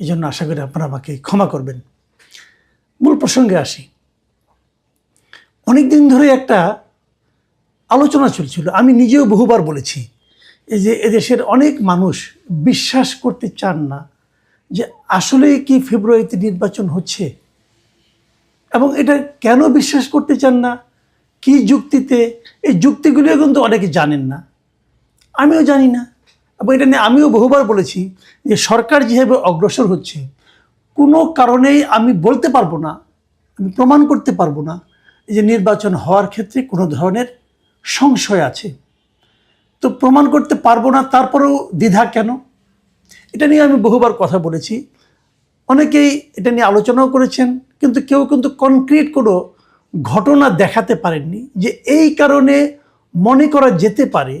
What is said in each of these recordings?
এই জন্য আশা করি আপনারা আমাকে ক্ষমা করবেন। মূল প্রসঙ্গে আসি। অনেক দিন ধরে একটা আলোচনা চলছিল। আমি নিজেও বহুবার বলেছি, এই যে এদেশের অনেক মানুষ বিশ্বাস করতে চান না যে আসলে কি ফেব্রুয়ারিতে নির্বাচন হচ্ছে এবং এটা কেন বিশ্বাস করতে চান না, কি যুক্তিতে, এই যুক্তিগুলিও কিন্তু অনেকে জানেন না। আমিও জানি না। এবং এটা নিয়ে আমিও বহুবার বলেছি যে সরকার যেভাবে অগ্রসর হচ্ছে, কোনো কারণেই আমি বলতে পারব না, আমি প্রমাণ করতে পারব না যে নির্বাচন হওয়ার ক্ষেত্রে কোনো ধরনের সংশয় আছে। তো প্রমাণ করতে পারব না, তারপরেও দ্বিধা কেন? এটা নিয়ে আমি বহুবার কথা বলেছি। অনেকেই এটা নিয়ে আলোচনাও করেছেন, কিন্তু কেউ কিন্তু কনক্রিট কোনো ঘটনা দেখাতে পারেননি যে এই কারণে মনে করা যেতে পারে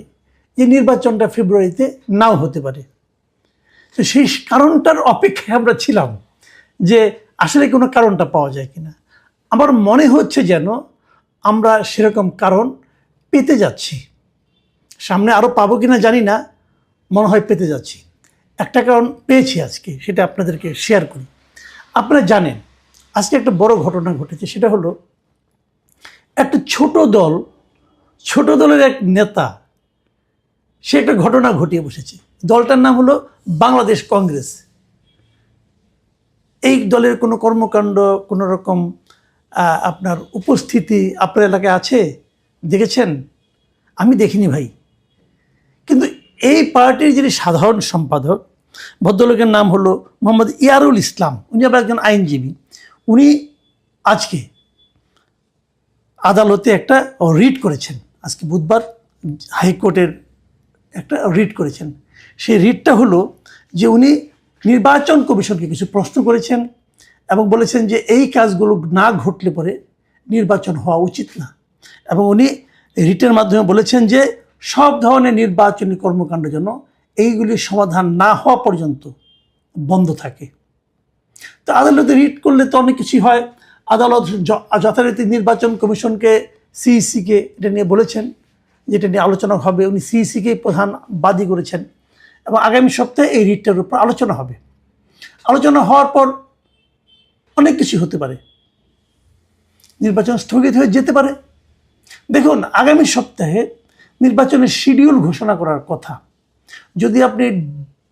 যে নির্বাচনটা ফেব্রুয়ারিতে নাও হতে পারে। তো সেই কারণটার অপেক্ষায় আমরা ছিলাম যে আসলে কোনো কারণটা পাওয়া যায় কিনা। আমার মনে হচ্ছে যেন আমরা সেরকম কারণ পেতে যাচ্ছি। সামনে আরও পাবো কিনা জানি না, মনে হয় পেতে যাচ্ছি। একটা কারণ পেয়েছি আজকে, সেটা আপনাদেরকে শেয়ার করি। আপনারা জানেন, আজকে একটা বড় ঘটনা ঘটেছে, সেটা হলো একটা ছোট দল, ছোট দলের এক নেতা সে একটা ঘটনা ঘটিয়ে বসেছে। দলটার নাম হলো বাংলাদেশ কংগ্রেস। এই দলের কোনো কর্মকাণ্ড, কোনো রকম আপনার উপস্থিতি আপনার এলাকায় আছে? দেখেছেন? আমি দেখিনি ভাই। কিন্তু এই পার্টির যিনি সাধারণ সম্পাদক, ভদ্রলোকের নাম হলো মোহাম্মদ ইয়ারুল ইসলাম, উনি আবার একজন আইনজীবী। উনি আজকে আদালতে একটা রিট করেছেন। আজকে বুধবার হাইকোর্টের একটা রিট করেছেন। সেই রিটটা হলো যে উনি নির্বাচন কমিশনকে কিছু প্রশ্ন করেছেন এবং বলেছেন যে এই কাজগুলো না ঘটলে পরে নির্বাচন হওয়া উচিত না। এবং উনি রিটের মাধ্যমে বলেছেন যে সব ধরনের নির্বাচনী কর্মকাণ্ড জন্য এইগুলির সমাধান না হওয়া পর্যন্ত বন্ধ থাকে। তো আদালতে রিট করলে তো অনেক কিছুই হয়। আদালত যথারীতি নির্বাচন কমিশনকে সিইসিকে এটা নিয়ে বলেছেন। যেটা নিয়ে আলোচনা হবে, উনি সিইসিকে প্রধান বাদী করেছেন। এবং আগামী সপ্তাহে এই রিটটার উপর আলোচনা হবে। আলোচনা হওয়ার পর অনেক কিছু হতে পারে। নির্বাচন স্থগিত হয়ে যেতে পারে। দেখুন, আগামী সপ্তাহে নির্বাচনের শিডিউল ঘোষণা করার কথা। যদি আপনি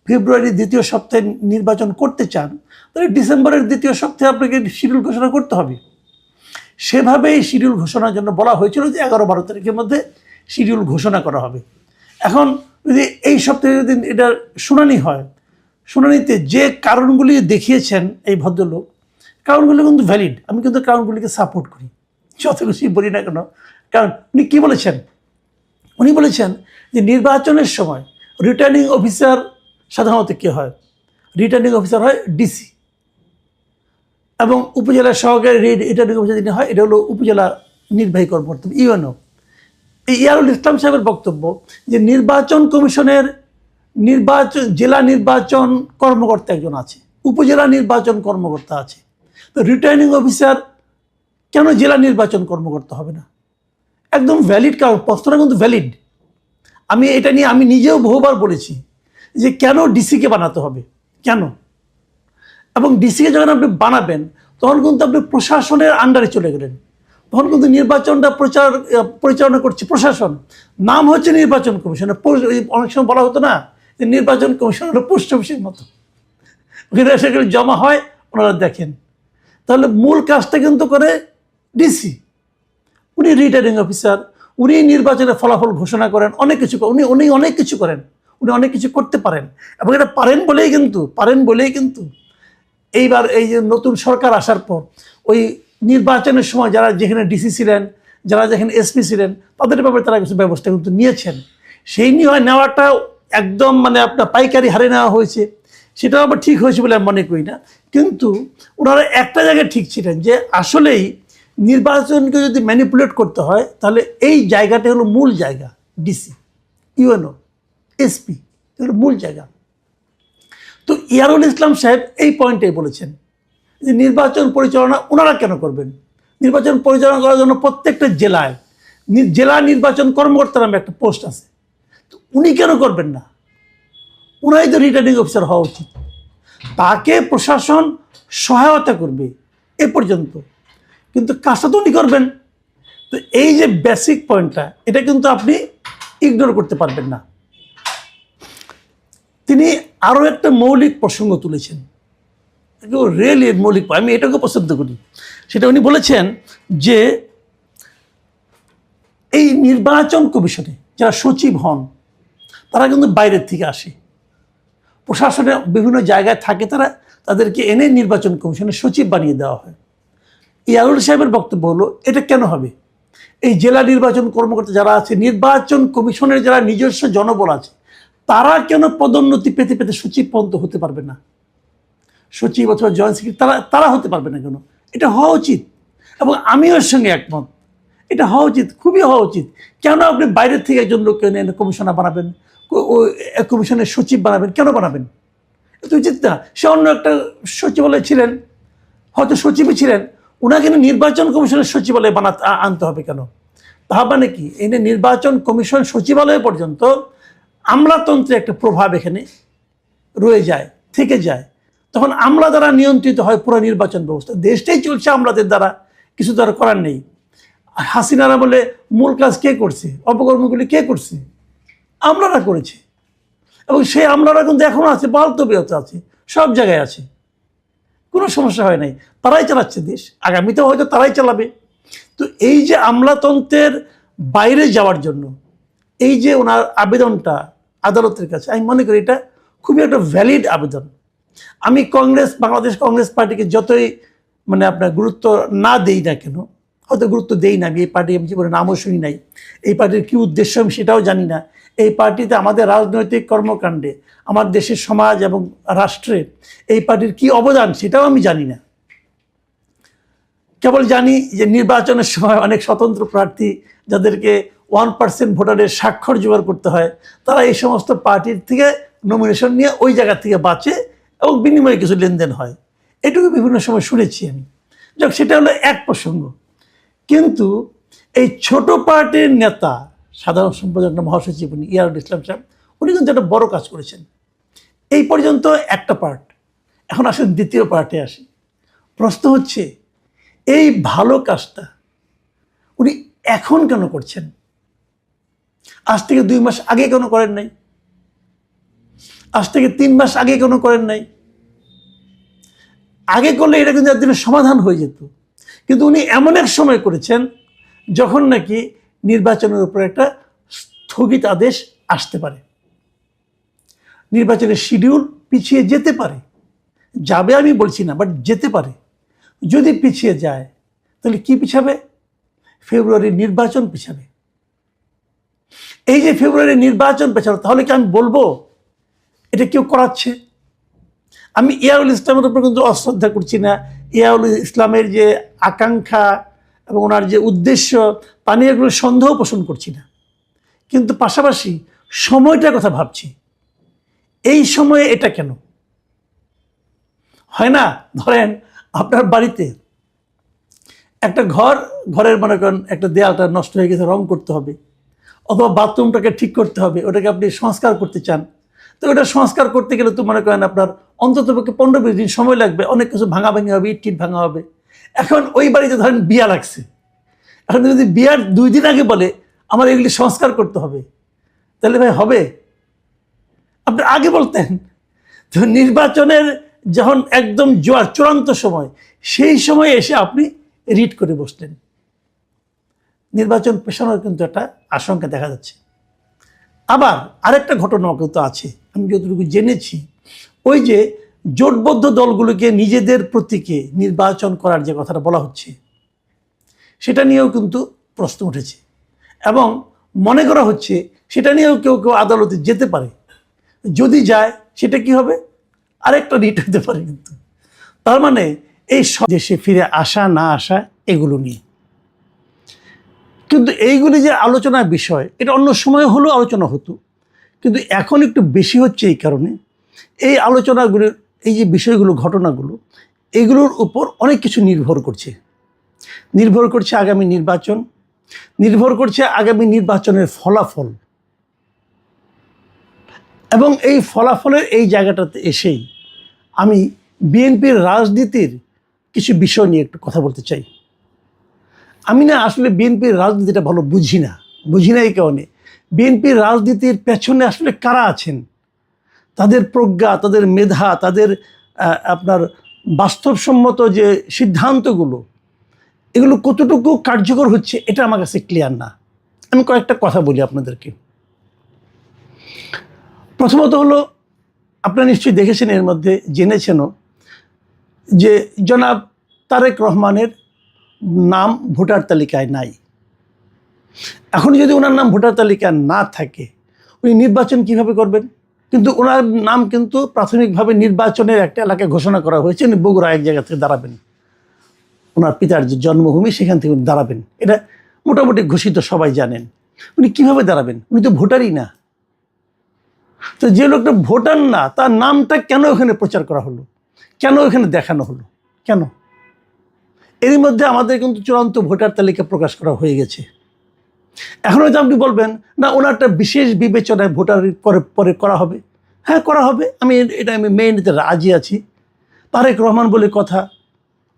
ফেব্রুয়ারির দ্বিতীয় সপ্তাহে নির্বাচন করতে চান, তাহলে ডিসেম্বরের দ্বিতীয় সপ্তাহে আপনাকে শিডিউল ঘোষণা করতে হবে। সেভাবেই শিডিউল ঘোষণার জন্য বলা হয়েছিল যে এগারো বারো তারিখের মধ্যে শিডিউল ঘোষণা করা হবে। এখন যদি এই সপ্তাহে যদি এটার শুনানি হয়, শুনানিতে যে কারণগুলি দেখিয়েছেন এই ভদ্রলোক, কারণগুলি কিন্তু ভ্যালিড আমি কিন্তু কারণগুলিকে সাপোর্ট করি। যত কিছুই বলি না কেন, কারণ উনি কী বলেছেন? উনি বলেছেন যে নির্বাচনের সময় রিটার্নিং অফিসার সাধারণত কে হয়? রিটার্নিং অফিসার হয় ডিসি এবং উপজেলা সহকারী রিটার্নিং অফিসার যিনি হয়, এটা হলো উপজেলা নির্বাহী কর্মকর্তা, ইউএনও। ইয়ারুল ইসলাম সাহেবের বক্তব্য যে নির্বাচন কমিশনের নির্বাচন, জেলা নির্বাচন কর্মকর্তা একজন আছে, উপজেলা নির্বাচন কর্মকর্তা আছে। তো রিটার্নিং অফিসার কেন জেলা নির্বাচন কর্মকর্তা হবে না? একদম ভ্যালিড কারণ, প্রশ্নটা কিন্তু ভ্যালিড আমি এটা নিয়ে আমি নিজেও বহুবার বলেছি যে কেন ডিসিকে বানাতে হবে? কেন? এবং ডিসিকে যখন আপনি বানাবেন, তখন কিন্তু আপনি প্রশাসনের আন্ডারে চলে গেলেন। তখন কিন্তু নির্বাচনটা প্রচার পরিচালনা করছে প্রশাসন। নাম হচ্ছে নির্বাচন কমিশন। অনেক সময় বলা হতো না যে নির্বাচন কমিশন হলো পোস্ট অফিসের মতো। ওখানে সেগুলো জমা হয়, ওনারা দেখেন। তাহলে মূল কাজটা কিন্তু করে ডিসি উনি রিটার্নিং অফিসার উনি নির্বাচনের ফলাফল ঘোষণা করেন, অনেক কিছু। উনি উনি অনেক কিছু করেন। উনি অনেক কিছু করতে পারেন। এবং এটা পারেন বলেই কিন্তু, পারেন বলেই কিন্তু। এইবার এই যে নতুন সরকার আসার পর, ওই নির্বাচনের সময় যারা যেখানে ডিসি ছিলেন, যারা যেখানে এসপি ছিলেন, তাদের ব্যাপারে তারা কিছু ব্যবস্থা কিন্তু নিয়েছেন। সেই নিয়ে নেওয়াটা একদম মানে আপনার পাইকারি হারে নেওয়া হয়েছে। সেটাও আবার ঠিক হয়েছে বলে আমি মনে করি না। কিন্তু ওনারা একটা জায়গায় ঠিক ছিলেন যে আসলেই নির্বাচনকে যদি ম্যানিপুলেট করতে হয়, তাহলে এই জায়গাটা হলো মূল জায়গা ডিসি ইউএনও এসপি হলো মূল জায়গা। তো ইয়ারুল ইসলাম সাহেব এই পয়েন্টে বলেছেন। যে নির্বাচন পরিচালনা ওনারা কেন করবেন? নির্বাচন পরিচালনা করার জন্য প্রত্যেকটা জেলায় জেলা নির্বাচন কর্মকর্তা নামে একটা পোস্ট আছে। তো উনি কেন করবেন না? ওনাই তো রিটার্নিং অফিসার হওয়া উচিত। তাকে প্রশাসন সহায়তা করবে এ পর্যন্ত। কিন্তু কাজটা তো উনি করবেন। তো এই যে বেসিক পয়েন্টটা এটা কিন্তু আপনি ইগনোর করতে পারবেন না। তিনি আরও একটা মৌলিক প্রসঙ্গ তুলেছেন। রিয়েলি মৌলিক আমি এটাকে পছন্দ করি। সেটা উনি বলেছেন যে এই নির্বাচন কমিশনে যারা সচিব হন, তারা কিন্তু বাইরের থেকে আসে। প্রশাসনে বিভিন্ন জায়গায় থাকে, তারা তাদেরকে এনে নির্বাচন কমিশনের সচিব বানিয়ে দেওয়া হয়। ইয়ারুল সাহেবের বক্তব্য হলো, এটা কেন হবে? এই জেলা নির্বাচন কর্মকর্তা যারা আছে, নির্বাচন কমিশনের যারা নিজস্ব জনবল আছে, তারা কেন পদোন্নতি পেতে পেতে সচিব পর্যন্ত হতে পারবে না? সচিব অথবা জয়েন্ট সেক্রেটারি, তারা তারা হতে পারবে না কেন? এটা হওয়া উচিত। এবং আমিও এর সঙ্গে একমত। এটা হওয়া উচিত, খুবই হওয়া উচিত। কেন আপনি বাইরের থেকে একজন লোককে এনে কমিশনার বানাবেন? কমিশনের সচিব বানাবেন? কেন বানাবেন? এটা উচিত না। সে অন্য একটা সচিবালয় ছিলেন, হয়তো সচিবই ছিলেন। ওনাকে নির্বাচন কমিশনের সচিবালয়ে বানাতে আনতে হবে কেন? তা মানে কি? যে নির্বাচন কমিশন সচিবালয় পর্যন্ত আমলাতন্ত্রে একটা প্রভাব এখানে রয়ে যায়, থেকে যায়। তখন আমরা দ্বারা নিয়ন্ত্রিত হয় পুরো নির্বাচন ব্যবস্থা। দেশটাই চলছে আমলাদের দ্বারা, কিছু দ্বারা করার নেই। হাসিনারা বলে, মূল কাজ কে করছে? অপকর্মগুলি কে করছে? আমলারা করেছে। এবং সেই আমলারা কিন্তু এখনও আছে বালতবিয়ত আছে, সব জায়গায় আছে। কোনো সমস্যা হয় নাই। তারাই চালাচ্ছে দেশ। আগামীতেও হয়তো তারাই চালাবে। তো এই যে আমলাতন্ত্রের বাইরে যাওয়ার জন্য, এই যে ওনার আবেদনটা আদালতের কাছে, আমি মনে করি এটা খুবই একটা ভ্যালিড আবেদন। আমি কংগ্রেস, বাংলাদেশ কংগ্রেস পার্টিকে যতই মানে আপনার গুরুত্ব না দেই না কেন, হয়তো গুরুত্ব দেই না, আমি এই পার্টি আমি জীবনে নামও শুনি নাই। এই পার্টির কী উদ্দেশ্য আমি সেটাও জানি না। এই পার্টিতে আমাদের রাজনৈতিক কর্মকাণ্ডে, আমার দেশের সমাজ এবং রাষ্ট্রে এই পার্টির কি অবদান সেটাও আমি জানি না। কেবল জানি যে নির্বাচনের সময় অনেক স্বতন্ত্র প্রার্থী যাদেরকে ওয়ান পার্সেন্ট ভোটারের স্বাক্ষর জোগাড় করতে হয়, তারা এই সমস্ত পার্টির থেকে নমিনেশন নিয়ে ওই জায়গা থেকে বাঁচে এবং বিনিময়ে কিছু লেনদেন হয়। এটুকু বিভিন্ন সময় শুনেছি আমি। যাক, সেটা হলো এক প্রসঙ্গ। কিন্তু এই ছোট পার্টির নেতা, সাধারণ সম্পাদক মহাসচিব উনি, ইয়ারুল ইসলাম সাহেব, উনি কিন্তু একটা বড় কাজ করেছেন। এই পর্যন্ত একটা পার্ট। এখন আসেন দ্বিতীয় পার্টে আসি। প্রশ্ন হচ্ছে, এই ভালো কাজটা উনি এখন কেন করছেন? আজ থেকে দুই মাস আগে কেন করেন নাই? আজ থেকে তিন মাস আগে কোনো করেন নাই। আগে করলে এটা কিন্তু একদিনের সমাধান হয়ে যেত। কিন্তু উনি এমন এক সময় করেছেন যখন নাকি নির্বাচনের উপর একটা স্থগিত আদেশ আসতে পারে। নির্বাচনের শিডিউল পিছিয়ে যেতে পারে। যাবে আমি বলছি না বাট যেতে পারে। যদি পিছিয়ে যায়, তাহলে কি পিছাবে? ফেব্রুয়ারির নির্বাচন পিছাবে। এই যে ফেব্রুয়ারির নির্বাচন পেছানো, তাহলে কি আমি বলব এটা কেউ করাচ্ছে? আমি ইয়াউল ইসলামের উপর কিন্তু অশ্রদ্ধা করছি না। ইয়াউল ইসলামের যে আকাঙ্ক্ষা এবং ওনার যে উদ্দেশ্য, তা নিয়ে সন্দেহ পোষণ করছি না। কিন্তু পাশাপাশি সময়টার কথা ভাবছি। এই সময়ে এটা কেন? হয় না? ধরেন আপনার বাড়িতে একটা ঘর, ঘরের মনে করেন একটা দেয়ালটা নষ্ট হয়ে গেছে, রং করতে হবে। অথবা বাথরুমটাকে ঠিক করতে হবে, ওটাকে আপনি সংস্কার করতে চান। তো ওটা সংস্কার করতে গেলে তো মনে করেন আপনার অন্তত পক্ষে পনেরো বিশ দিন সময় লাগবে, অনেক কিছু ভাঙাভাঙি হবে, ইট ভাঙা হবে। এখন ওই বাড়িতে ধরেন বিয়া লাগছে। এখন যদি বিয়ার দুই দিন আগে বলে, আমার এগুলি সংস্কার করতে হবে। তাহলে ভাই হবে। আপনি আগে বলতেন, তো নির্বাচনের যখন একদম জোয়ার চূড়ান্ত সময়, সেই সময় এসে আপনি রিড করে বসলেন। নির্বাচন পেছানোর কিন্তু একটা আশঙ্কা দেখা যাচ্ছে। আবার আরেকটা ঘটনা কিন্তু আছে। আমি যতটুকু জেনেছি, ওই যে জোটবদ্ধ দলগুলোকে নিজেদের প্রতীকে নির্বাচন করার যে কথাটা বলা হচ্ছে, সেটা নিয়েও কিন্তু প্রশ্ন উঠেছে। এবং মনে করা হচ্ছে সেটা নিয়েও কেউ কেউ আদালতে যেতে পারে। যদি যায়, সেটা কি হবে? আরেকটা রিট হতে পারে কিন্তু। তার মানে এই দেশে ফিরে আসা, না আসা, এগুলো নিয়ে। কিন্তু এইগুলি যে আলোচনার বিষয়, এটা অন্য সময় হলেও আলোচনা হতো। কিন্তু এখন একটু বেশি হচ্ছে এই কারণে। এই আলোচনাগুলোর এই যে বিষয়গুলো, ঘটনাগুলো, এগুলোর উপর অনেক কিছু নির্ভর করছে। নির্ভর করছে আগামী নির্বাচন, নির্ভর করছে আগামী নির্বাচনের ফলাফল। এবং এই ফলাফলের এই জায়গাটাতে এসেই আমি বিএনপির রাজনীতির কিছু বিষয় নিয়ে একটু কথা বলতে চাই। আমি না আসলে বিএনপির রাজনীতিটা ভালো বুঝি না। বুঝি না এই কারণে। বিএনপির রাজনীতির পেছনে আসলে কারা আছেন? তাদের প্রজ্ঞা, তাদের মেধা, তাদের আপনার বাস্তবসম্মত যে সিদ্ধান্তগুলো, এগুলো কতটুকু কার্যকর হচ্ছে এটা আমার কাছে ক্লিয়ার না। আমি কয়েকটা কথা বলি আপনাদেরকে। প্রথমত হলো, আপনারা নিশ্চয়ই দেখেছেন এর মধ্যে, জেনেছেনও, যে জনাব তারেক রহমানের নাম ভোটার তালিকায় নাই। এখন যদি ওনার নাম ভোটার তালিকা না থাকে, উনি নির্বাচন কীভাবে করবেন? কিন্তু ওনার নাম কিন্তু প্রাথমিকভাবে নির্বাচনের একটা এলাকায় ঘোষণা করা হয়েছে, উনি বগুড়া এক জায়গা থেকে দাঁড়াবেন। ওনার পিতার যে জন্মভূমি, সেখান থেকে উনি দাঁড়াবেন। এটা মোটামুটি ঘোষিত, সবাই জানেন। উনি কীভাবে দাঁড়াবেন? উনি তো ভোটারই না। তো যে লোকটা ভোটার না, তার নামটা কেন ওখানে প্রচার করা হলো? কেন ওখানে দেখানো হলো? কেন? এরই মধ্যে আমাদের কিন্তু চূড়ান্ত ভোটার তালিকা প্রকাশ করা হয়ে গেছে। এখন হয়তো আপনি বলবেন, না, ওনারটা বিশেষ বিবেচনায় ভোটার পরে পরে করা হবে। হ্যাঁ করা হবে। আমি এটা আমি মেনে নিতে রাজি আছি। তারেক রহমান বলে কথা,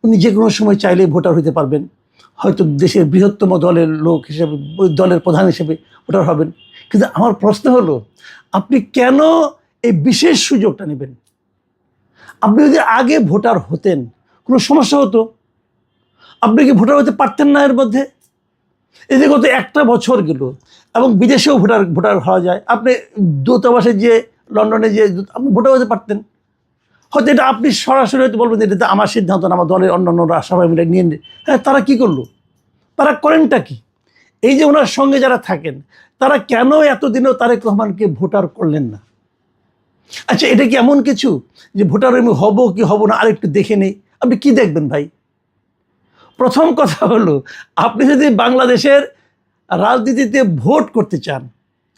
উনি যে কোনো সময় চাইলেই ভোটার হতে পারবেন। হয়তো দেশের বৃহত্তম দলের লোক হিসেবে, দলের প্রধান হিসেবে ভোটার হবেন। কিন্তু আমার প্রশ্ন হলো, আপনি কেন এই বিশেষ সুযোগটা নেবেন? আপনি যদি আগে ভোটার হতেন, কোনো সমস্যা হতো? আপনি কি ভোটার হতে পারতেন না এর মধ্যে? যে গত একটা বছর গেল এবং বিদেশেও ভোটার ভোটার হওয়া যায়। আপনি দূতাবাসে যে, লন্ডনে যে, আপনি ভোটার হতে পারতেন। হয়তো এটা আপনি সরাসরি হয়তো বলবেন এটা আমার সিদ্ধান্ত না, আমার দলের অন্যান্যরা, সবাই মিলে নিয়ে। হ্যাঁ তারা কি করল? তারা করেনটা কি? এই যে ওনার সঙ্গে যারা থাকেন, তারা কেন এতদিনও তারেক রহমানকে ভোটার করলেন না? আচ্ছা এটা কি এমন কিছু যে ভোটার আমি হব কি হব না? আরেকটু দেখে নেই। আপনি কি দেখবেন ভাই? প্রথম কথা হলো, আপনি যদি বাংলাদেশের রাজনীতিতে ভোট করতে চান,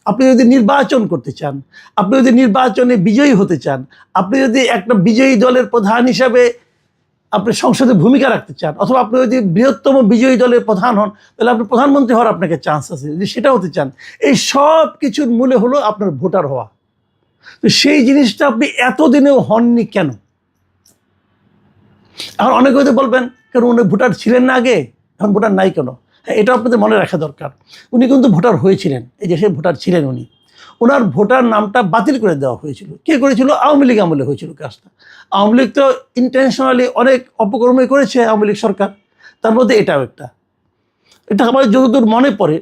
আপনি যদি নির্বাচন করতে চান, আপনি যদি নির্বাচনে বিজয়ী হতে চান, আপনি যদি একটা বিজয়ী দলের প্রধান হিসাবে আপনি সংসদে ভূমিকা রাখতে চান, অথবা আপনি যদি বৃহত্তম বিজয়ী দলের প্রধান হন, তাহলে আপনি প্রধানমন্ত্রী হওয়ার আপনাকে চান্স আছে। যদি সেটা হতে চান, এই সব কিছুর মূলে হলো আপনার ভোটার হওয়া। তো সেই জিনিসটা আপনি এতদিনেও হননি কেন? এখন অনেকে হয়তো বলবেন, কেন উনি ভোটার ছিলেন না আগে? এখন ভোটার নাই কেন? হ্যাঁ এটা আপনাদের মনে রাখা দরকার। উনি কিন্তু ভোটার হয়েছিলেন, এই দেশে ভোটার ছিলেন উনি। ওনার ভোটার নামটা বাতিল করে দেওয়া হয়েছিল। কে করেছিল? আওয়ামী লীগ আমলে হয়েছিল কাজটা। আওয়ামী লীগ তো ইন্টেনশনালি অনেক অপকর্মই করেছে আওয়ামী লীগ সরকার। তার মধ্যে এটাও একটা। এটা আমার যতদূর মনে পড়ে,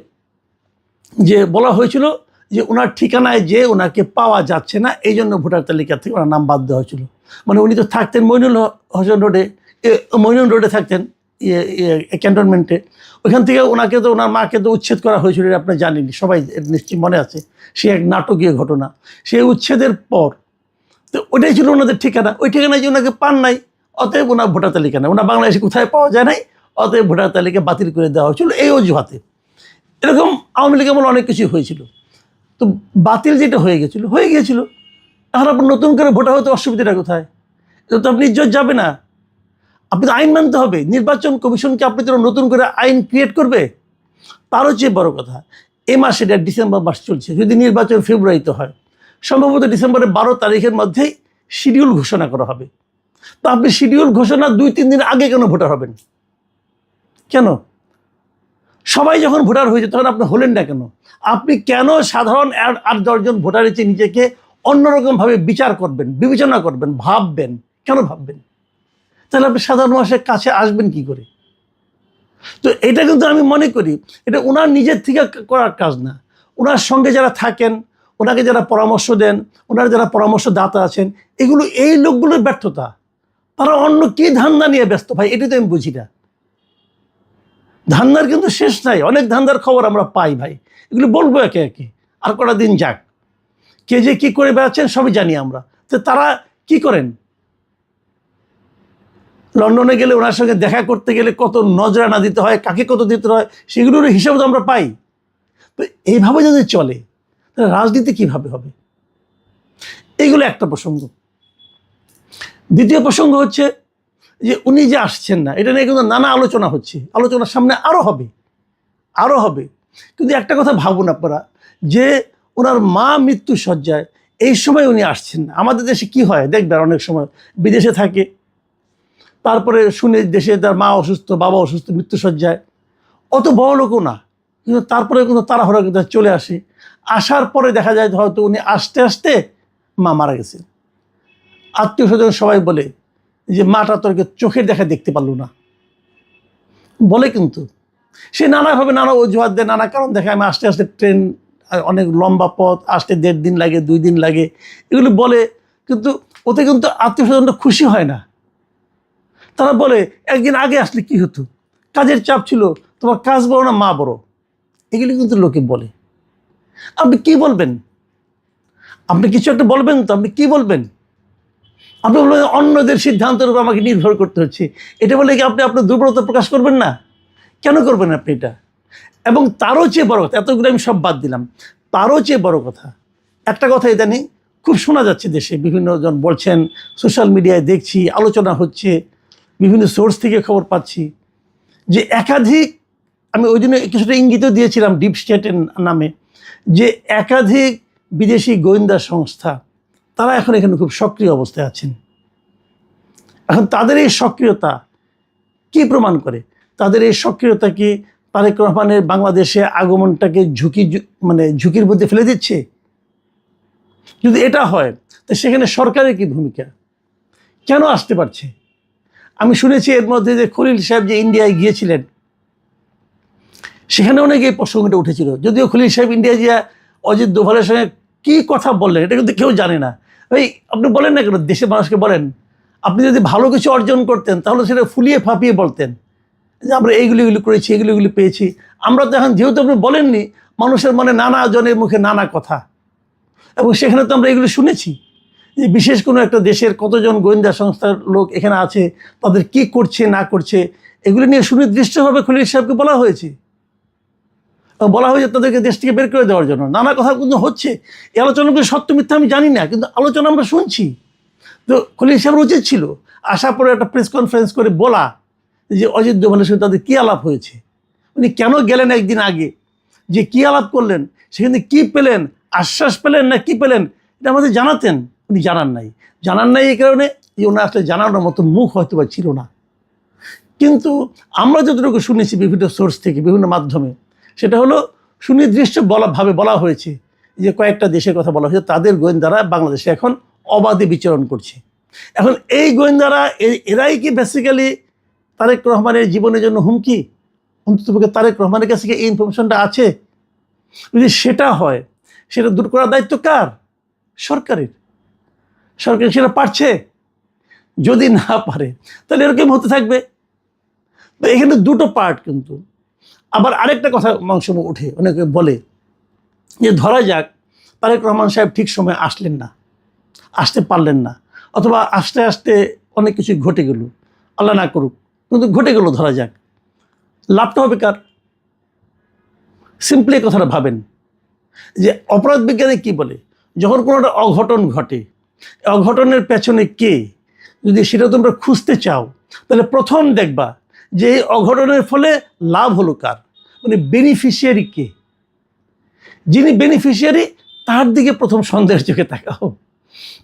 যে বলা হয়েছিল যে ওনার ঠিকানায় যে ওনাকে পাওয়া যাচ্ছে না, এই জন্য ভোটার তালিকা থেকে ওনার নাম বাদ দেওয়া হয়েছিল। মানে উনি তো থাকতেন মইনুল হোসেন রোডে মইনুল রোডে থাকতেন ক্যান্টনমেন্টে। ওইখান থেকে ওনাকে তো, ওনার মাকে তো উচ্ছেদ করা হয়েছিল আপনি জানেনই সবাই নিশ্চয়ই মনে আছে। সে এক নাটকীয় ঘটনা। সেই উচ্ছেদের পর, তো ওটাই ছিল ওনাদের ঠিকানা। ওই ঠিকানায় যে ওনাকে পান নাই, অতএব ওনার ভোটার তালিকা নেই। ওনার বাংলাদেশে কোথায় পাওয়া যায় নাই, অতএব ভোটার তালিকা বাতিল করে দেওয়া হয়েছিল এই অজুহাতে। এরকম আওয়ামী লীগ আমল অনেক কিছুই হয়েছিল। তো বাতিল যেটা হয়ে গেছিল, হয়ে গিয়েছিল। এখন আপনার নতুন করে ভোটার হতে অসুবিধাটা কোথায়? এটা তো আপনি ইজ্জত যাবে না। আপনি তো আইন মানতে হবে। নির্বাচন কমিশনকে আপনি তো নতুন করে আইন ক্রিয়েট করবে। তারও চেয়ে বড় কথা, এ মাস এটা ডিসেম্বর মাস চলছে। যদি নির্বাচন ফেব্রুয়ারিতে হয়, সম্ভবত ডিসেম্বরের বারো তারিখের মধ্যেই শিডিউল ঘোষণা করা হবে। তো আপনি শিডিউল ঘোষণা দুই, তিন দিন আগে কেন ভোটার হবেন? কেন? সবাই যখন ভোটার হয়েছে, তখন আপনি হলেন না কেন? আপনি কেন সাধারণ আট দশজন ভোটারের চেয়ে নিজেকে অন্যরকমভাবে বিচার করবেন, বিবেচনা করবেন, ভাববেন? কেন ভাববেন? তাহলে আপনি সাধারণ মানুষের কাছে আসবেন কি করে? তো এটা কিন্তু আমি মনে করি, এটা ওনার নিজের থেকে করার কাজ না। ওনার সঙ্গে যারা থাকেন ওনাকে যারা পরামর্শ দেন ওনার যারা পরামর্শদাতা আছেন, এগুলো, এই লোকগুলোর ব্যর্থতা। তারা অন্য কি ধান্দা নিয়ে ব্যস্ত? ভাই, এটাই তো আমি বুঝি না। ধান্দার কিন্তু শেষ নাই। অনেক ধান্দার খবর আমরা পাই ভাই। এগুলো বলব একে একে। আর কটা দিন যাক। কে যে কি করে বেড়াচ্ছেন সবই জানি আমরা। তো তারা কি করেন? লন্ডনে গেলে ওনার সঙ্গে দেখা করতে গেলে কত নজরানা দিতে হয়, কাকে কত দিতে হয়, সেগুলোর হিসাব তো আমরা পাই। তো এইভাবে যদি চলে, তাহলে রাজনীতি কীভাবে হবে? এইগুলো একটা প্রসঙ্গ। দ্বিতীয় প্রসঙ্গ হচ্ছে যে উনি যে আসছেন না, এটা নিয়ে কিন্তু নানা আলোচনা হচ্ছে। আলোচনার সামনে আরও হবে আরও হবে। কিন্তু একটা কথা ভাবুন আপনারা, যে ওনার মা মৃত্যু সজ্জায় এই সময় উনি আসছেন না। আমাদের দেশে কি হয়? দেখবেন অনেক সময় বিদেশে থাকে, তারপরে শুনে দেশে তার মা অসুস্থ, বাবা অসুস্থ মৃত্যুসজ্জায় অত বড় লোকও না, কিন্তু তারপরে কিন্তু তাড়াহুড়া কিন্তু চলে আসে। আসার পরে দেখা যায় হয়তো উনি আসতে আসতে মা মারা গেছেন। আত্মীয় স্বজন সবাই বলে যে মাটা তোরকে চোখের দেখা দেখতে পারল না। বলে কিন্তু। সে নানাভাবে নানা অজুহাত দেয়, নানা কারণ দেখে আমি আস্তে আস্তে ট্রেন অনেক লম্বা পথ, আসতে দেড় দিন লাগে, দুই দিন লাগে, এগুলো বলে। কিন্তু ওতে কিন্তু আত্মীয় স্বজনরা খুশি হয় না। তারা বলে, একদিন আগে আসলে কি হতো? কাজের চাপ ছিল, তোমার কাজ বড় না মা বড়? এগুলি কিন্তু লোকে বলে। আপনি কি বলবেন? আপনি কিছু একটা বলবেন তো, আপনি কি বলবেন? আপনি বলবেন, অন্যদের সিদ্ধান্তের উপর আমাকে নির্ভর করতে হচ্ছে। এটা বলে কি আপনি আপনার দুর্বলতা প্রকাশ করবেন না? কেন করবেন আপনি এটা? এবং তারও চেয়ে বড় কথা, এতগুলো আমি সব বাদ দিলাম। তারও চেয়ে বড় কথা, একটা কথা ইদানিং খুব শোনা যাচ্ছে দেশে। বিভিন্ন জন বলছেন, সোশ্যাল মিডিয়ায় দেখছি, আলোচনা হচ্ছে, বিভিন্ন সোর্স থেকে খবর পাচ্ছি। যে একাধিক, আমি ওই দিনে কিছুটা ইঙ্গিতও দিয়েছিলাম ডিপ স্টেটের নামে, যে একাধিক বিদেশি গোয়েন্দা সংস্থা তারা এখন এখানে খুব সক্রিয় অবস্থায় আছেন। এখন তাদের এই সক্রিয়তা কি প্রমাণ করে? তাদের এই সক্রিয়তা কি তারেক রহমানের বাংলাদেশে আগমনটাকে ঝুঁকি মানে ঝুঁকির মধ্যে ফেলে দিচ্ছে? যদি এটা হয়, তো সেখানে সরকারের কি ভূমিকা? কেন আসতে পারছে? আমি শুনেছি এর মধ্যে যে খলিল সাহেব যে ইন্ডিয়ায় গিয়েছিলেন, সেখানে অনেকে এই প্রসঙ্গটা উঠেছিল। যদিও খলিল সাহেব ইন্ডিয়া গিয়া অজিত দোভালের সঙ্গে কী কথা বললেন, এটা কিন্তু কেউ জানে না। ওই আপনি বলেন না কেন? দেশের মানুষকে বলেন। আপনি যদি ভালো কিছু অর্জন করতেন, তাহলে সেটা ফুলিয়ে ফাঁপিয়ে বলতেন। যে আমরা এইগুলি এগুলি করেছি এগুলি এগুলি পেয়েছি। আমরা তো এখন যেহেতু আপনি বলেননি, মানুষের মনে নানা জনের মুখে নানা কথা। এবং সেখানে তো আমরা এগুলো শুনেছি। যে বিশেষ কোনো একটা দেশের কতজন গোয়েন্দা সংস্থার লোক এখানে আছে, তাদের কি করছে, না করছে, এগুলি নিয়ে সুনির্দিষ্টভাবে খলিল সাহেবকে বলা হয়েছে। বলা হয়েছে তাদেরকে দেশ থেকে বের করে দেওয়ার জন্য। নানা কথা কিন্তু হচ্ছে? এই আলোচনাগুলো সত্য মিথ্যা আমি জানি না, কিন্তু আলোচনা আমরা শুনছি। তো খলিল সাহেবের উচিত ছিল। আসার পরে একটা প্রেস কনফারেন্স করে বলা যে অজিত দোভালের সঙ্গে তাদের কী আলাপ হয়েছে? উনি কেন গেলেন একদিন আগে? যে কী আলাপ করলেন? সেখানে কী পেলেন? আশ্বাস পেলেন না কী পেলেন? এটা আমাদের জানাতেন। উনি জানান নাই। জানান নাই এই কারণে যে ওনার আসলে জানানোর মতো মুখ হয়তো বা ছিল না। কিন্তু আমরা যতটুকু শুনেছি বিভিন্ন সোর্স থেকে, বিভিন্ন মাধ্যমে সেটা হলো সুনির্দিষ্ট বলা, ভাবে বলা হয়েছে যে কয়েকটা দেশের কথা বলা হয়েছে, তাদের গোয়েন্দারা বাংলাদেশে এখন অবাধে বিচরণ করছে। এখন এই গোয়েন্দারা এরাই কি বেসিক্যালি তারেক রহমানের জীবনের জন্য হুমকি? অন্ততপক্ষে তারেক রহমানের কাছে কি এই ইনফরমেশনটা আছে? যদি সেটা হয়, সেটা দূর করার দায়িত্ব কার? সরকারের। সরকার সেটা পারছে? যদি না পারে, তাহলে এরকম হতে থাকবে। তো এখানে দুটো পার্ট কিন্তু। আবার আরেকটা কথা মাংস উঠে অনেকে বলে যে ধরা যাক, তারেক রহমান সাহেব ঠিক সময় আসলেন না, আসতে পারলেন না, অথবা আস্তে আস্তে অনেক কিছু ঘটে গেল, আল্লাহ না করুক, কিন্তু ঘটে গেল ধরা যাক। লাভটা হবে কার? সিম্পলি কথাটা ভাবেন, যে অপরাধ বিজ্ঞানে কি বলে? যখন কোনো একটা অঘটন ঘটে অঘটনের পেছনে কে? যদি সেটা তোমরা খুঁজতে চাও, তাহলে প্রথম দেখবা যে এই অঘটনের ফলে লাভ হলো কার? মানে বেনিফিশিয়ারি কে? যিনি বেনিফিশিয়ারি তার দিকে প্রথম সন্দেহের চোখে তাকাও।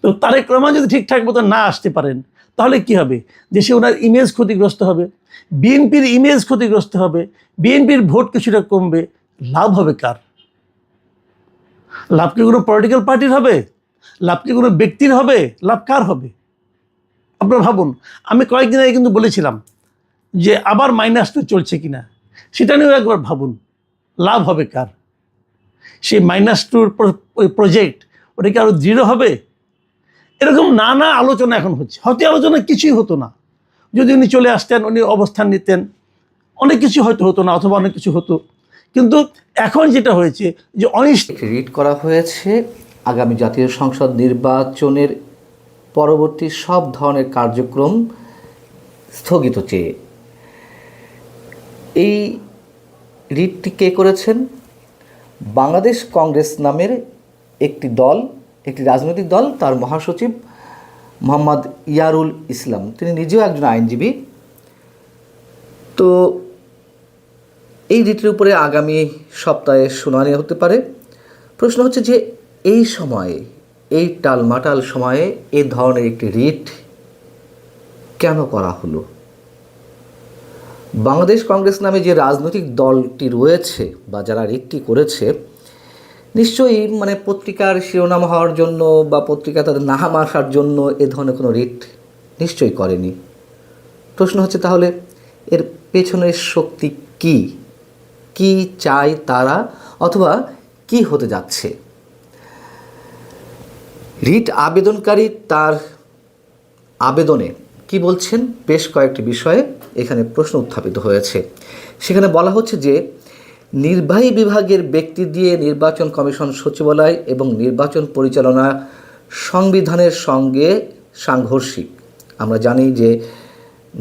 তো তারেক রহমান যদি ঠিকঠাক মতো না আসতে পারেন, তাহলে কি হবে? দেশে ওনার ইমেজ ক্ষতিগ্রস্ত হবে, বিএনপির ইমেজ ক্ষতিগ্রস্ত হবে, বিএনপির ভোট কিছুটা কমবে, লাভ হবে কার? লাভ কি কোনো পলিটিক্যাল পার্টির হবে? লাভ কি কোনো ব্যক্তির হবে? লাভ কার হবে? আপনারা ভাবুন, আমি কয়েকদিন আগে কিন্তু বলেছিলাম যে আবার মাইনাস টু চলছে কিনা, সেটা নিয়েও একবার ভাবুন। লাভ হবে কার? সেই মাইনাস টুর ওই প্রজেক্ট ওটা কি আরও দৃঢ় হবে? এরকম নানা আলোচনা এখন হচ্ছে। হয়তো আলোচনা কিছুই হতো না। যদি উনি চলে আসতেন, উনি অবস্থান নিতেন, অনেক কিছু হয়তো হতো না, অথবা অনেক কিছু হতো। কিন্তু এখন যেটা হয়েছে যে অনিশ্চিত রিট করা হয়েছে আগামী জাতীয় সংসদ নির্বাচনের পরবর্তী সব ধরনের কার্যক্রম স্থগিত চেয়ে। এই রিটটি কে করেছেন? বাংলাদেশ কংগ্রেস নামের একটি দল, একটি রাজনৈতিক দল, তার মহাসচিব মোহাম্মদ ইয়ারুল ইসলাম। তিনি নিজেও একজন আইনজীবী। তো এই রিটের উপরে আগামী সপ্তাহে শুনানি হতে পারে। প্রশ্ন হচ্ছে যে, এই সময়ে, এই টালমাটাল সময়ে এ ধরনের একটি রিট কেন করা হলো? বাংলাদেশ কংগ্রেস নামে যে রাজনৈতিক দলটি রয়েছে বা যারা রিটটি করেছে, নিশ্চয়ই মানে পত্রিকার শিরোনাম হওয়ার জন্য বা পত্রিকা তাদের নাম আসার জন্য এ ধরনের কোনো রিট নিশ্চয়ই করেনি। প্রশ্ন হচ্ছে তাহলে এর পেছনের শক্তি কি? কি চায় তারা অথবা কি হতে যাচ্ছে? রিট আবেদনকারী তার আবেদনে কি বলছেন? বেশ কয়েকটি বিষয়ে এখানে প্রশ্ন উত্থাপিত হয়েছে। সেখানে বলা হচ্ছে যে, নির্বাহী বিভাগের ব্যক্তি দিয়ে নির্বাচন কমিশন সচিবালয় এবং নির্বাচন পরিচালনা সংবিধানের সঙ্গে সাংঘর্ষিক। আমরা জানি যে,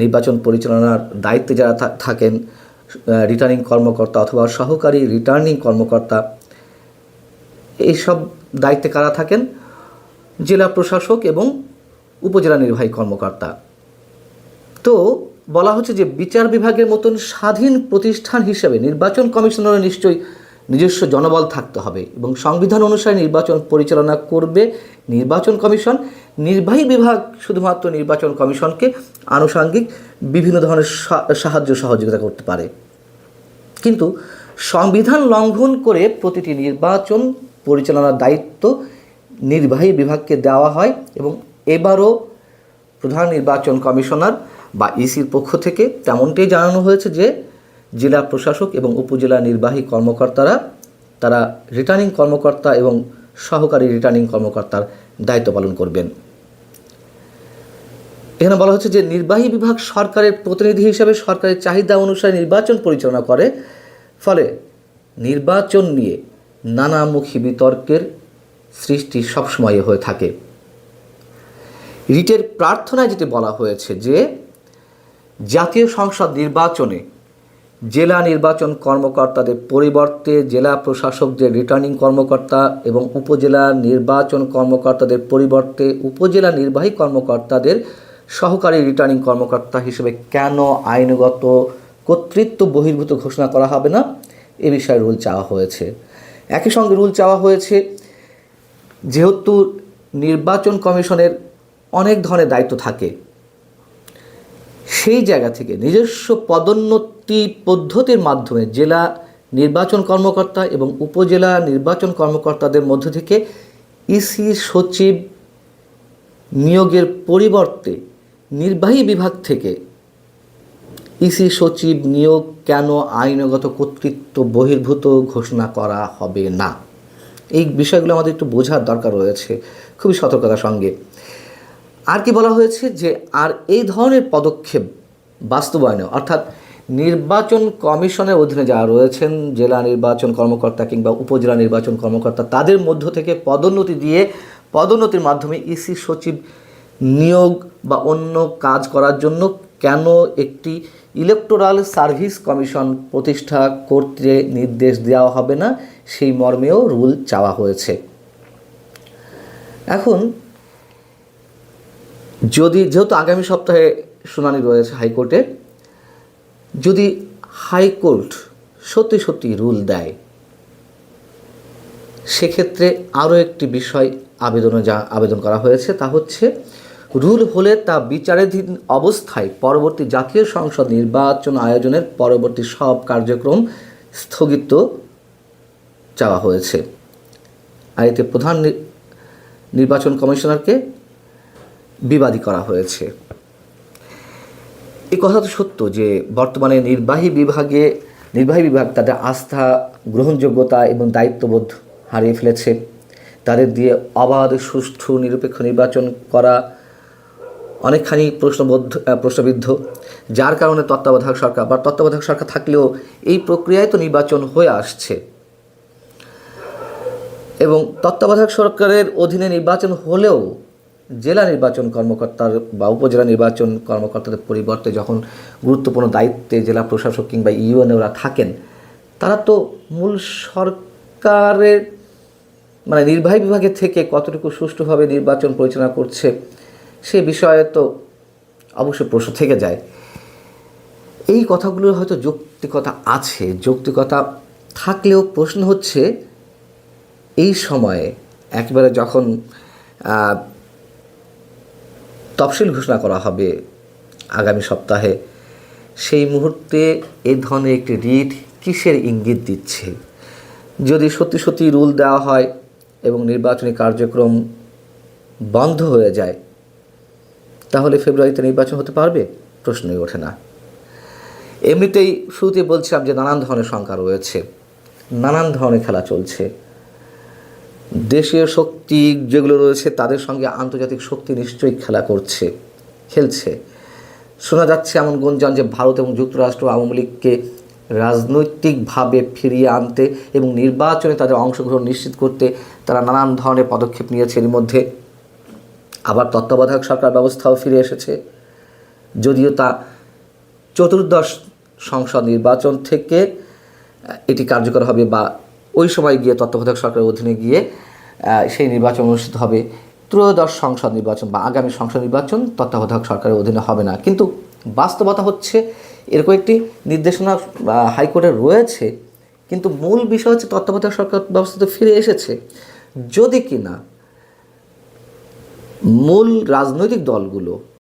নির্বাচন পরিচালনার দায়িত্বে যারা থাকেন রিটার্নিং কর্মকর্তা অথবা সহকারী রিটার্নিং কর্মকর্তা, এইসব দায়িত্বে কারা থাকেন? জেলা প্রশাসক এবং উপজেলা নির্বাহী কর্মকর্তা। তো বলা হচ্ছে যে বিচার বিভাগের মতন স্বাধীন প্রতিষ্ঠান হিসেবে নির্বাচন কমিশনের নিশ্চয়ই নিজস্ব জনবল থাকতে হবে এবং সংবিধান অনুসারে নির্বাচন পরিচালনা করবে নির্বাচন কমিশন। নির্বাহী বিভাগ শুধুমাত্র নির্বাচন কমিশনকে আনুষাঙ্গিক বিভিন্ন ধরনের সাহায্য সহযোগিতা করতে পারে। কিন্তু সংবিধান লঙ্ঘন করে প্রতিটি নির্বাচন পরিচালনার দায়িত্ব নির্বাহী বিভাগকে দেওয়া হয় এবং এবারও প্রধান নির্বাচন কমিশনার বা ইসির পক্ষ থেকে তেমনটাই জানানো হয়েছে যে জেলা প্রশাসক এবং উপজেলা নির্বাহী কর্মকর্তারা, তারা রিটার্নিং কর্মকর্তা এবং সহকারী রিটার্নিং কর্মকর্তার দায়িত্ব পালন করবেন। এখানে বলা হচ্ছে যে নির্বাহী বিভাগ সরকারের প্রতিনিধি হিসেবে সরকারের চাহিদা অনুসারে নির্বাচন পরিচালনা করে। ফলে নির্বাচন নিয়ে নানামুখী বিতর্কের সৃষ্টি সবসময় হয়ে থাকে। রিটের প্রার্থনায় যেটি বলা হয়েছে যে জাতীয় সংসদ নির্বাচনে জেলা নির্বাচন কর্মকর্তাদের পরিবর্তে জেলা প্রশাসকদের রিটার্নিং কর্মকর্তা এবং উপজেলা নির্বাচন কর্মকর্তাদের পরিবর্তে উপজেলা নির্বাহী কর্মকর্তাদের সহকারী রিটার্নিং কর্মকর্তা হিসেবে কেন আইনগত কর্তৃত্ব বহির্ভূত ঘোষণা করা হবে না? এ বিষয়ে রুল চাওয়া হয়েছে। একই সঙ্গে রুল চাওয়া হয়েছে, যেহেতু নির্বাচন কমিশনের অনেক ধরনের দায়িত্ব থাকে সেই জায়গা থেকে নিজস্ব পদোন্নতি পদ্ধতির মাধ্যমে জেলা নির্বাচন কর্মকর্তা এবং উপজেলা নির্বাচন কর্মকর্তাদের মধ্য থেকে ইসি সচিব নিয়োগের পরিবর্তে নির্বাহী বিভাগ থেকে ইসি সচিব নিয়োগ কেন আইনগত কর্তৃত্ব বহির্ভূত ঘোষণা করা হবে না? এই বিষয়গুলো আমাদের একটু বোঝার দরকার রয়েছে। খুবই সতর্কতার সঙ্গে। আর কি বলা হয়েছে যে আর এই ধরনের পদক্ষেপ বাস্তবায়নে, অর্থাৎ নির্বাচন কমিশনের অধীনে যারা রয়েছেন, জেলা নির্বাচন কর্মকর্তা কিংবা উপজেলা নির্বাচন কর্মকর্তা, তাদের মধ্য থেকে পদোন্নতি দিয়ে পদোন্নতির মাধ্যমে ইসি সচিব নিয়োগ বা অন্য কাজ করার জন্য কেন একটি ইলেকটোরাল সার্ভিস কমিশন প্রতিষ্ঠা করতে নির্দেশ দেওয়া হবে না, সেই মর্মেও রুল চাওয়া হয়েছে। এখন যদি, যেহেতু আগামী সপ্তাহে শুনানি রয়েছে হাইকোর্টে, যদি হাইকোর্ট সত্যি সত্যি রুল দেয়, সেক্ষেত্রে আরও একটি বিষয় আবেদনে যা আবেদন করা হয়েছে তা হচ্ছে, রুল হলে তা বিচারাধীন অবস্থায় পরবর্তী জাতীয় সংসদ নির্বাচন আয়োজনের পরবর্তী সব কার্যক্রম স্থগিত চাওয়া হয়েছে। আর এতে প্রধান নির্বাচন কমিশনারকে বিবাদী করা হয়েছে। এই কথা তো সত্য যে বর্তমানে নির্বাহী বিভাগে, নির্বাহী বিভাগ তাদের আস্থা, গ্রহণযোগ্যতা এবং দায়িত্ববোধ হারিয়ে ফেলেছে। তাদের দিয়ে অবাধ, সুষ্ঠু, নিরপেক্ষ নির্বাচন করা অনেকখানি প্রশ্নবদ্ধ প্রশ্নবিদ্ধ, যার কারণে তত্ত্বাবধায়ক সরকার বা তত্ত্বাবধায়ক সরকার থাকলেও এই প্রক্রিয়ায় তো নির্বাচন হয়ে আসছে। এবং তত্ত্বাবধায়ক সরকারের অধীনে নির্বাচন হলেও জেলা নির্বাচন কর্মকর্তার বা উপজেলা নির্বাচন কর্মকর্তাদের পরিবর্তে যখন গুরুত্বপূর্ণ দায়িত্বে জেলা প্রশাসক কিংবা ইউএনওরা থাকেন, তারা তো মূল সরকারের মানে নির্বাহী বিভাগের থেকে কতটুকু সুষ্ঠুভাবে নির্বাচন পরিচালনা করছে, সে বিষয়ে তো অবশ্য প্রশ্ন থেকে যায়। এই কথাগুলোর হয়তো যৌক্তিকতা আছে, যৌক্তিকতা থাকলেও প্রশ্ন হচ্ছে, এই সময়ে একবারে যখন তফসিল ঘোষণা করা হবে আগামী সপ্তাহে। সেই মুহূর্তে এ ধরনের একটি রিট কিসের ইঙ্গিত দিচ্ছে? যদি সত্যি সত্যি রুল দেওয়া হয় এবং নির্বাচনী কার্যক্রম বন্ধ হয়ে যায়, তাহলে ফেব্রুয়ারিতে নির্বাচন হতে পারবে? প্রশ্নই ওঠে না। এমনিতেই শুরুতে বলছিলাম যে নানান ধরনের শঙ্কা রয়েছে, নানান ধরনের খেলা চলছে। দেশীয় শক্তি যেগুলো রয়েছে, তাদের সঙ্গে আন্তর্জাতিক শক্তি নিশ্চয়ই খেলা করছে, খেলছে। শোনা যাচ্ছে এমন গুঞ্জন যে ভারত এবং যুক্তরাষ্ট্র আওয়ামী লীগকে রাজনৈতিকভাবে ফিরিয়ে আনতে এবং নির্বাচনে তাদের অংশগ্রহণ নিশ্চিত করতে তারা নানান ধরনের পদক্ষেপ নিয়েছে। এর মধ্যে আবার তত্ত্বাবধায়ক সরকার ব্যবস্থাও ফিরে এসেছে। যদিও তা চতুর্দশ সংসদ নির্বাচন থেকে এটি কার্যকর হবে বা ওই সময় গিয়ে তত্ত্বাবধায়ক সরকারের অধীনে গিয়ে সেই নির্বাচন অনুষ্ঠিত হবে। ত্রয়োদশ সংসদ নির্বাচন বা আগামী সংসদ নির্বাচন তত্ত্বাবধায়ক সরকারের অধীনে হবে না। কিন্তু বাস্তবতা হচ্ছে এরকম একটি নির্দেশনা হাইকোর্টে রয়েছে। কিন্তু মূল বিষয় হচ্ছে তত্ত্বাবধায়ক সরকার ব্যবস্থাতে ফিরে এসেছে। যদি কিনা মূল রাজনৈতিক দলগুলো